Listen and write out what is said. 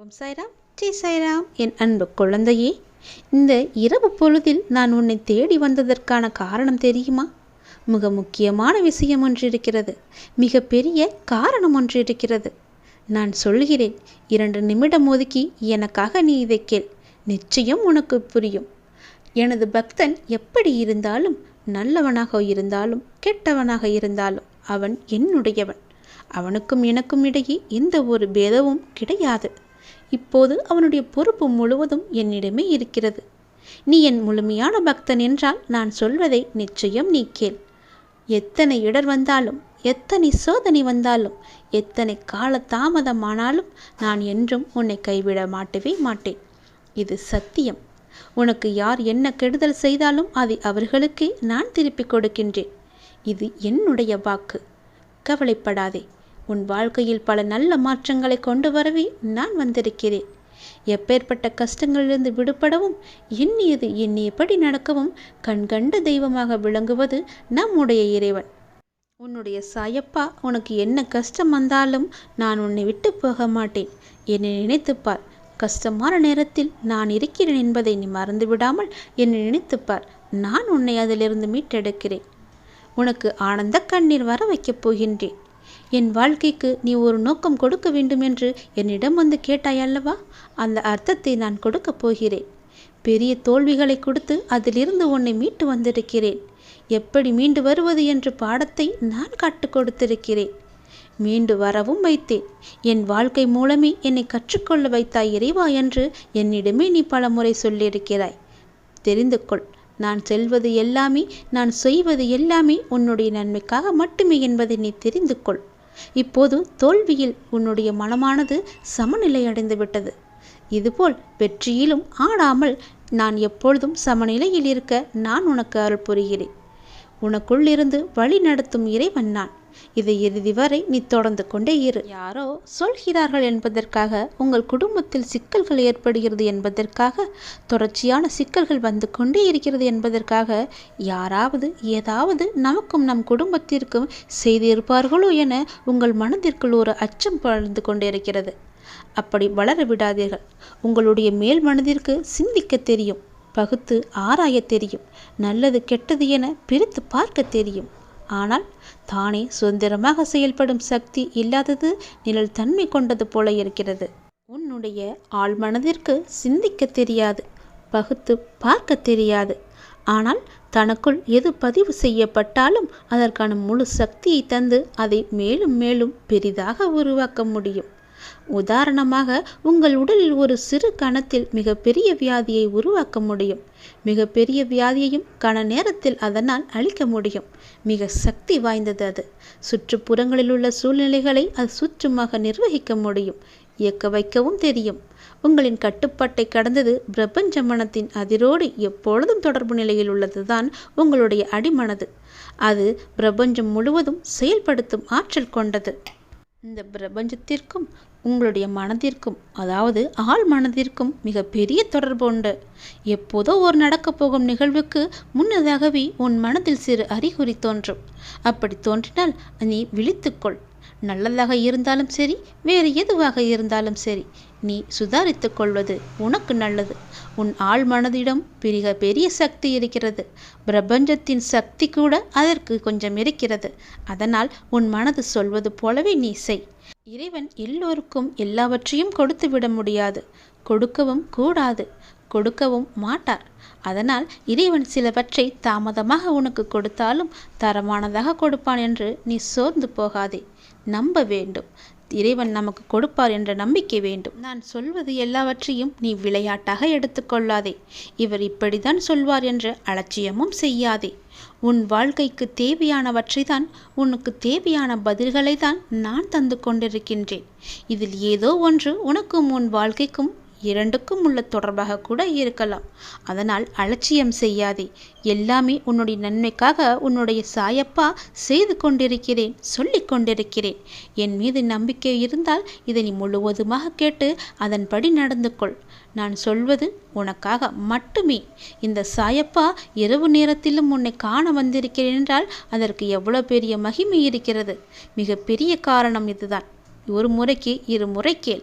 ஓம் சாய்ராம். ஜெய் சாய்ராம். என் அன்பு குழந்தையே இந்த இரவு பொழுதில் நான் உன்னை தேடி வந்ததற்கான காரணம் தெரியுமா? மிக முக்கியமான விஷயம் ஒன்று இருக்கிறது மிக பெரிய காரணம் ஒன்று இருக்கிறது நான் சொல்கிறேன் இரண்டு நிமிடம் ஒதுக்கி எனக்காக நீ இதை கேள். நிச்சயம் உனக்கு புரியும். எனது பக்தன் எப்படி இருந்தாலும் நல்லவனாக இருந்தாலும் கெட்டவனாக இருந்தாலும் அவன் என்னுடையவன். அவனுக்கும் எனக்கும் இடையே எந்த ஒரு பேதமும் கிடையாது. இப்போது அவனுடைய பொறுப்பு முழுவதும் என்னிடமே இருக்கிறது. நீ என் முழுமையான பக்தன் என்றால் நான் சொல்வதை நிச்சயம் நீ கேள். எத்தனை இடர் வந்தாலும் எத்தனை சோதனை வந்தாலும் எத்தனை கால தாமதமானாலும் நான் என்றும் உன்னை கைவிட மாட்டவே மாட்டேன். இது சத்தியம். உனக்கு யார் என்ன கெடுதல் செய்தாலும் அதை அவர்களுக்கே நான் திருப்பிக் கொடுக்கின்றேன். இது என்னுடைய வாக்கு. கவலைப்படாதே. உன் வாழ்க்கையில் பல நல்ல மாற்றங்களை கொண்டு வரவே நான் வந்திருக்கிறேன். எப்பேற்பட்ட கஷ்டங்களிலிருந்து விடுபடவும் எண்ணியது எண்ணியபடி நடக்கவும் கண்கண்ட தெய்வமாக விளங்குவது நம்முடைய இறைவன். உன்னுடைய சாயப்பா உனக்கு என்ன கஷ்டம் வந்தாலும் நான் உன்னை விட்டு போக மாட்டேன். என்னை நினைத்துப்பார் கஷ்டமான நேரத்தில் நான் இருக்கிறேன் என்பதை நீ மறந்து விடாமல் என்னை நினைத்துப்பார் நான் உன்னை அதிலிருந்து மீட்டெடுக்கிறேன். உனக்கு ஆனந்த கண்ணீர் வர வைக்கப் போகின்றேன். என் வாழ்க்கைக்கு நீ ஒரு நோக்கம் கொடுக்க வேண்டும் என்று என்னிடம் வந்து கேட்டாய் அல்லவா? அந்த அர்த்தத்தை நான் கொடுக்கப் போகிறேன். பெரிய தோல்விகளை கொடுத்து அதிலிருந்து உன்னை மீட்டு வந்திருக்கிறேன். எப்படி மீண்டு வருவது என்று பாடத்தை நான் கற்றுக் கொடுத்திருக்கிறேன். மீண்டு வரவும் வைத்தேன். என் வாழ்க்கை மூலமே என்னை கற்றுக்கொள்ள வைத்தாய் இறைவா என்று என்னிடமே நீ பலமுறை சொல்லியிருக்கிறாய். தெரிந்து கொள். நான் செல்வது எல்லாமே நான் செய்வது எல்லாமே உன்னுடைய நன்மைக்காக மட்டுமே என்பதை நீ தெரிந்து கொள். இப்போது தோல்வியில் உன்னுடைய மனமானது சமநிலை அடைந்து விட்டது. இதுபோல் வெற்றியிலும் ஆடாமல் நான் எப்பொழுதும் சமநிலையில் இருக்க நான் உனக்கு அருள் புரிகிறேன். உனக்குள்ளிருந்து வழி நடத்தும் இறைவன் நான். இதை இறுதி வரை நீ தொடர்ந்து கொண்டே இரு. யாரோ சொல்கிறார்கள் என்பதற்காக உங்கள் குடும்பத்தில் சிக்கல்கள் ஏற்படுகிறது என்பதற்காக தொடர்ச்சியான சிக்கல்கள் வந்து கொண்டே இருக்கிறது என்பதற்காக யாராவது ஏதாவது நமக்கும் நம் குடும்பத்திற்கும் செய்திருப்பார்களோ என உங்கள் மனதிற்குள் ஒரு அச்சம் பழந்து கொண்டிருக்கிறது அப்படி வளர விடாதீர்கள். உங்களுடைய மேல் மனதிற்கு சிந்திக்க தெரியும் பகுத்து ஆராய தெரியும் நல்லது கெட்டது என பிரித்து பார்க்க தெரியும். ஆனால் தானே சுதந்திரமாக செயல்படும் சக்தி இல்லாதது நிழல் தன்மை கொண்டது போல இருக்கிறது. உன்னுடைய ஆள் மனதிற்கு சிந்திக்க தெரியாது பகுத்து பார்க்க தெரியாது. ஆனால் தனக்குள் எது பதிவு செய்யப்பட்டாலும் அதற்கான முழு சக்தியை தந்து அதை மேலும் மேலும் பெரிதாக உருவாக்க முடியும். உதாரணமாக உங்கள் உடலில் ஒரு சிறு கணத்தில் மிகப்பெரிய வியாதியை உருவாக்க முடியும். மிகப்பெரிய வியாதியையும் கன நேரத்தில் அதனால் அழிக்க முடியும். மிக சக்தி வாய்ந்தது அது. சுற்றுப்புறங்களில் உள்ள சூழ்நிலைகளை அது சுற்றுமாக நிர்வகிக்க முடியும். இயக்க வைக்கவும் தெரியும். உங்களின் கட்டுப்பாட்டை கடந்தது பிரபஞ்ச மனத்தின் அதிரோடு எப்பொழுதும் தொடர்பு நிலையில் உள்ளதுதான் உங்களுடைய அடிமனது. அது பிரபஞ்சம் முழுவதும் செயல்படுத்தும் ஆற்றல் கொண்டது. இந்த பிரபஞ்சத்திற்கும் உங்களுடைய மனதிற்கும் அதாவது ஆள் மனதிற்கும் மிக பெரிய தொடர்பு உண்டு. எப்போதோ ஒரு நடக்கப் போகும் நிகழ்வுக்கு முன்னதாகவே உன் மனதில் சிறு அறிகுறி தோன்றும். அப்படி தோன்றினால் நீ விழித்துக்கொள். நல்லதாக இருந்தாலும் சரி வேறு எதுவாக இருந்தாலும் சரி நீ சுதாரித்துக் கொள்வது உனக்கு நல்லது. உன் ஆள் மனதிடம் மிக பெரிய சக்தி இருக்கிறது. பிரபஞ்சத்தின் சக்தி கூட அதற்கு கொஞ்சம் இருக்கிறது. அதனால் உன் மனது சொல்வது போலவே நீ செய். இறைவன் எல்லோருக்கும் எல்லாவற்றையும் கொடுத்து விட முடியாது. கொடுக்கவும் கூடாது. கொடுக்கவும் மாட்டார். அதனால் இறைவன் சிலவற்றை தாமதமாக உனக்கு கொடுத்தாலும் தரமானதாக கொடுப்பான் என்று நீ சோர்ந்து போகாதே. நம்ப வேண்டும். இறைவன் நமக்கு கொடுப்பார் என்ற நம்பிக்கை வேண்டும். நான் சொல்வது எல்லாவற்றையும் நீ விளையாட்டாக எடுத்துக்கொள்ளாதே. இவர் இப்படித்தான் சொல்வார் என்ற அலட்சியமும் செய்யாதே. உன் வாழ்க்கைக்கு தேவையானவற்றை தான் உனக்கு தேவையான பதில்களை தான் நான் தந்து கொண்டிருக்கின்றேன். இதில் ஏதோ ஒன்று உனக்கும் உன் வாழ்க்கைக்கும் இரண்டுக்கும் உள்ள தொடர்பாக கூட இருக்கலாம். அதனால் அலட்சியம் செய்யாதே. எல்லாமே உன்னுடைய நன்மைக்காக உன்னுடைய சாயப்பா செய்து கொண்டிருக்கிறேன் சொல்லி கொண்டிருக்கிறேன். என் மீது நம்பிக்கை இருந்தால் இதை நீ முழுவதுமாக கேட்டு அதன்படி நடந்து கொள். நான் சொல்வது உனக்காக மட்டுமே. இந்த சாயப்பா இரவு நேரத்திலும் உன்னை காண வந்திருக்கிறேன் என்றால் அதற்கு எவ்வளோ பெரிய மகிமை இருக்கிறது? மிகப்பெரிய காரணம் இதுதான். ஒரு முறைக்கு இரு முறை கேள்.